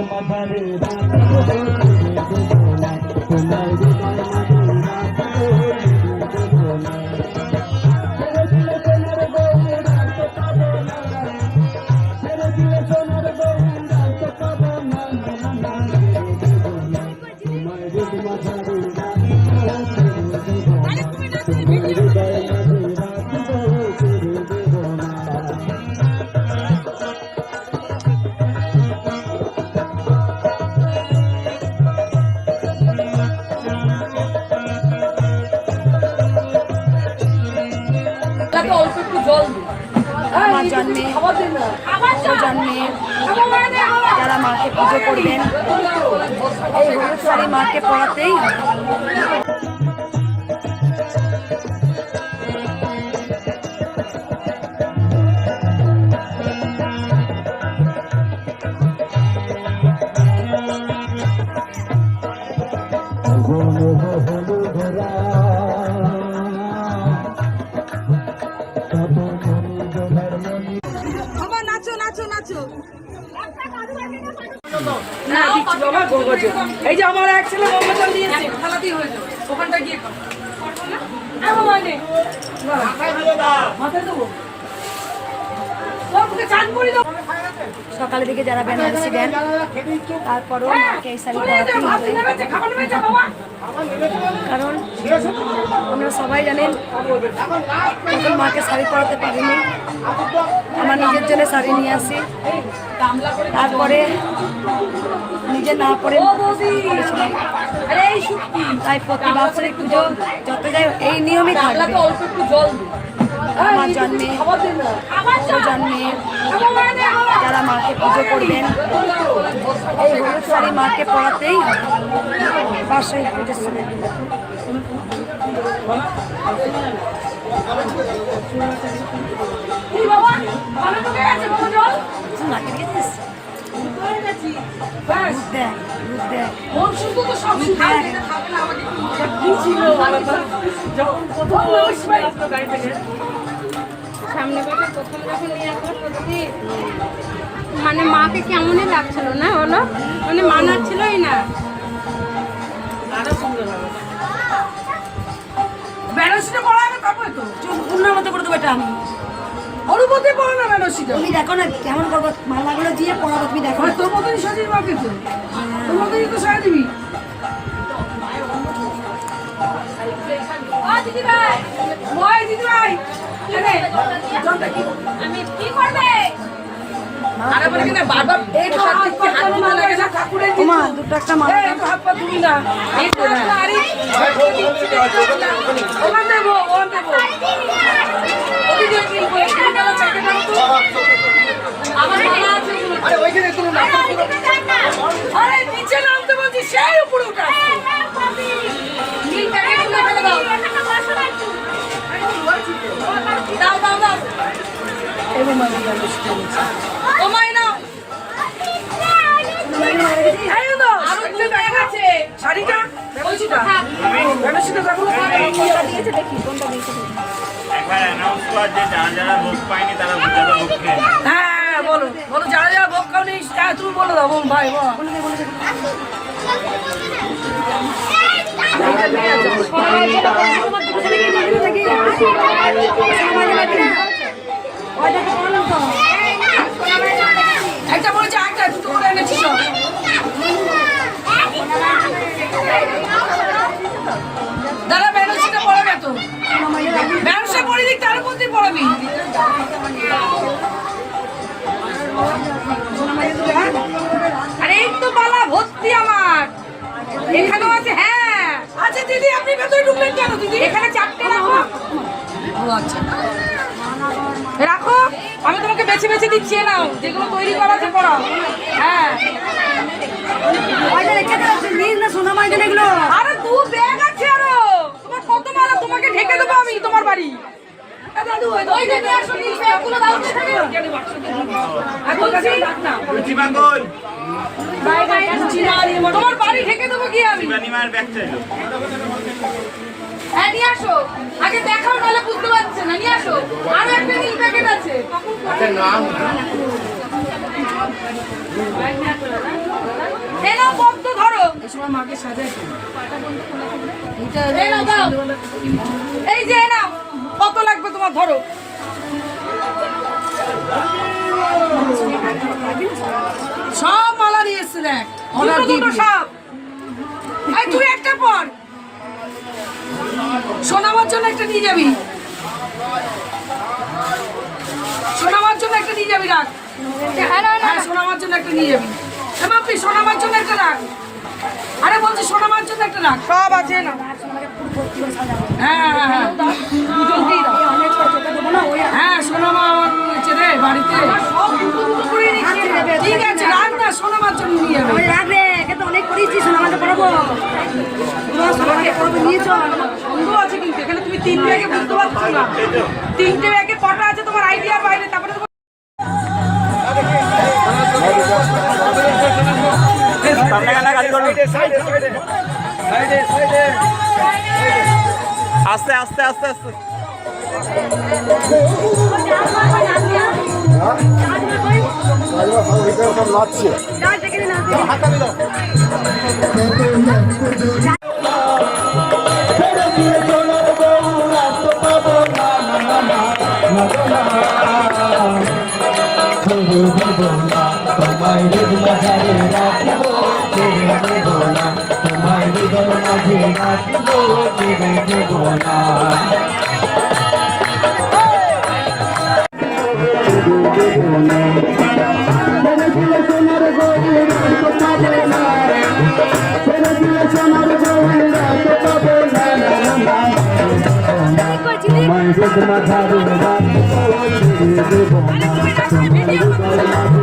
মাঝারে আমার জন্মে জন্মে যারা মাকে পুজো করবেন এই হলুদ শাড়ি মাকে পড়াতেই বাবা এই যে আমার এক ছেলে গঙ্গা জল দিয়েছে। থালাতেই হয়ে যাবে। ওখানটা গিয়ে কর। না? নে। মাথায় দেবো সকালের দিকে যারা বেনারসি দেন তারপরও মাকে এই শাড়ি পরাতেই হবে। কারণ আপনারা সবাই জানেন যখন মাকে শাড়ি পরাতে পারিনি। আমার নিজের জন্য শাড়ি নিয়ে আসি। তারপরে নিজে না পরে তাই প্রতি বাৎসরিক পুজো যত যাই এই নিয়মই থাকবে। আমার জন্মে জন্মে যারা মাকে পুজো করবেন এই হলুদ শাড়ি মাকে পড়াতেই হবে বার্ষিক পুজোর সময় এই বাবা ভালো তো গেছে বাবা জল মাকে দিয়েছিস ব্যাস দেখ দুধ দেখ। শুদ্ধ তো সব শুদ্ধ খাবে না আমাকে কি ছিল যখন প্রথম গাড়ি থেকে সামনে বছর প্রথম যখন নিয়ে আসলো সত্যি মানে মাকে কেমনই লাগছিল না বলো? মানে মানাচ্ছিলই না। আরও সুন্দর হবে। বেনারসিটা পড়াবে তারপরে তো। চুপ মতো করে দেবো এটা আমি। অনুমতি পড়ে না বেনারসিটা। তুমি দেখো না কেমন করব? মালাগুলো দিয়ে পড়াবো তুমি দেখো তোর মতনই সাজিয়ে মাকে তো। তোর মতনই তো সাজিয়ে দিবি। দিদি ভাই দিদি ভাই আমি কি করবে? আরে বলে কিনা বারবার এই তো হাত পা চালু না লাগে না। ওমা দুটো একটা মালা এই তো হাত পা তুমি না। এই তো আরে ওখান দেবো ওখান দেবো। দিয়েছে দেখি। একবার অ্যানাউন্স কর যে যারা যারা ভোগ পায়নি তারা যারা ভোগ হ্যাঁ বলো। বলো যারা যারা ভোগ খাওনি হ্যাঁ তুমি বলে দাও ভাই বল। একটা বলেছে একটা দুটো করে এনেছি সব। দাদা বেনারসিটা পড়াবে তো? বেনারসি পড়ে দিক তার মধ্যে পড়াবি। আরে এই তো বালা ভর্তি আমার। এখানেও আছে হ্যাঁ। আচ্ছা দিদি আপনি ভেতরে ঢুকলেন কেন দিদি? এখানে চারটে রাখো। ও আচ্ছা। রাখো আমি তোমাকে বেছে বেছে দিচ্ছি নাও যেগুলো তৈরি করা আছে পড়াও। হ্যাঁ। আরে দু ব্যাগ আছে আরও। তোমার কত মালা তোমাকে ঢেকে দেবো আমি তোমার বাড়ি। তোমার বাড়ি ঢেকে দেবো কি আমি। হ্যাঁ নিয়ে আসো। আগে দেখাও নাহলে বুঝতে পারছে না। নিয়ে আসো। আরও একটা নীল প্যাকেট আছে। সবসময় মাকে এই যে নাও। কত লাগবে তোমার? ধরো। সব মালা নিয়ে দেখ। অর্ডার দুটো সব। এই তুই একটা পর। সোনামার জন্য একটা নিয়ে যাবি। সোনামার জন্য একটা নিয়ে যাবি রাখ হ্যাঁ সোনামার জন্য একটা নিয়ে যাবি। হ্যাঁ আপনি সোনামার জন্য একটা রাখ আরে বলছি সোনামার জন্য একটা রাখ সব আছে না। হ্যাঁ হ্যাঁ হ্যাঁ। হ্যাঁ সোনামা আমার রে বাড়িতে। ঠিক আছে রাখ না সোনামার জন্য নিয়ে যাবে। অনেক সোনামাকে পড়াবো? সোনামাকে পড়াবো সন্দেহ আছে কিন্তু এখানে তুমি ব্যাগে বুঝতে পারছ না। তিনটে ব্যাগে কটা আছে তোমার আইডিয়ার বাইরে তারপরে আস্তে আস্তে আস্তে আস্তে। তোমায় দেব না তোমায় রাখব দেব তোমায় হৃদয় মাঝে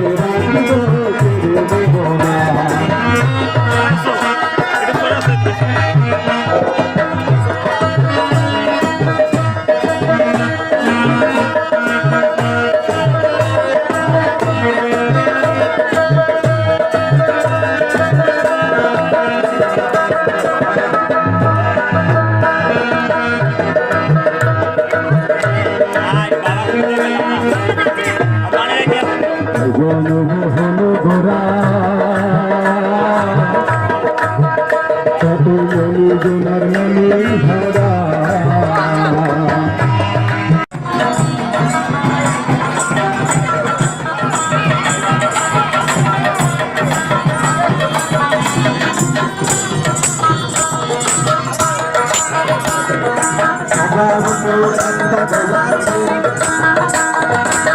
মনি জোনার মনি ভরা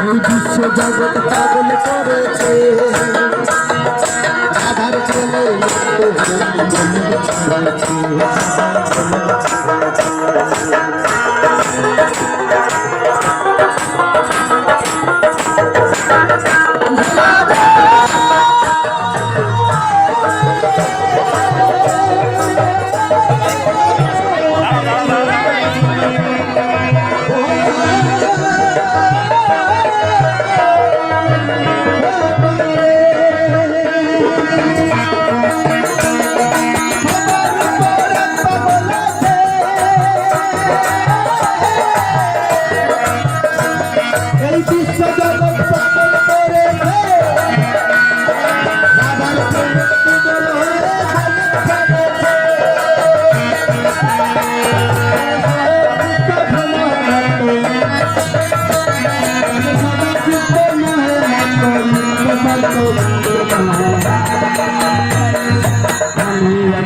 এই বিশ্ব জগৎ এই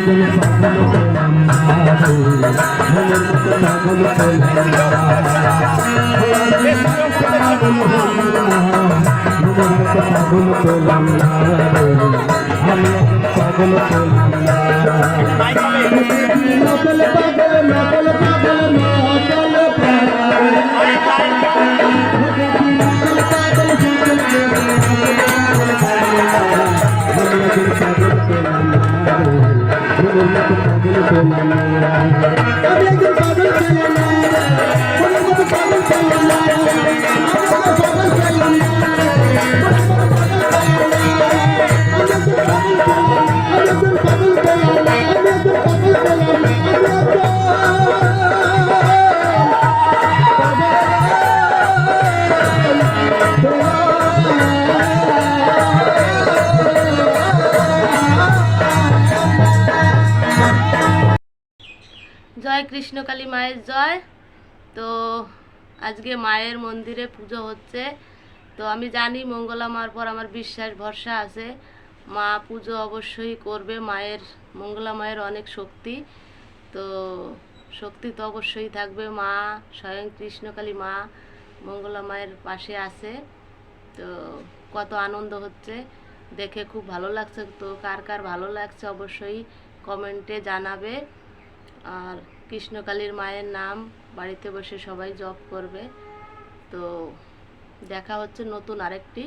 পাগল নকল পাগল নকল পাগল নকল জয় কৃষ্ণকালী মায়ের জয়। তো আজকে মায়ের মন্দিরে পুজো হচ্ছে। তো আমি জানি মঙ্গলা মার পর আমার বিশ্বাস, ভরসা আছে। মা পুজো অবশ্যই করবে, মায়ের, মঙ্গলা মায়ের অনেক শক্তি। তো শক্তি তো অবশ্যই থাকবে। মা স্বয়ং কৃষ্ণকালী মা মঙ্গলা মায়ের পাশে আছে। তো কত আনন্দ হচ্ছে। দেখে খুব ভালো লাগছে। তো কার কার ভালো লাগছে অবশ্যই কমেন্টে জানাবে। আর কৃষ্ণকালীর মায়ের নাম বাড়িতে বসে সবাই জপ করবে। তো দেখা হচ্ছে নতুন আরেকটি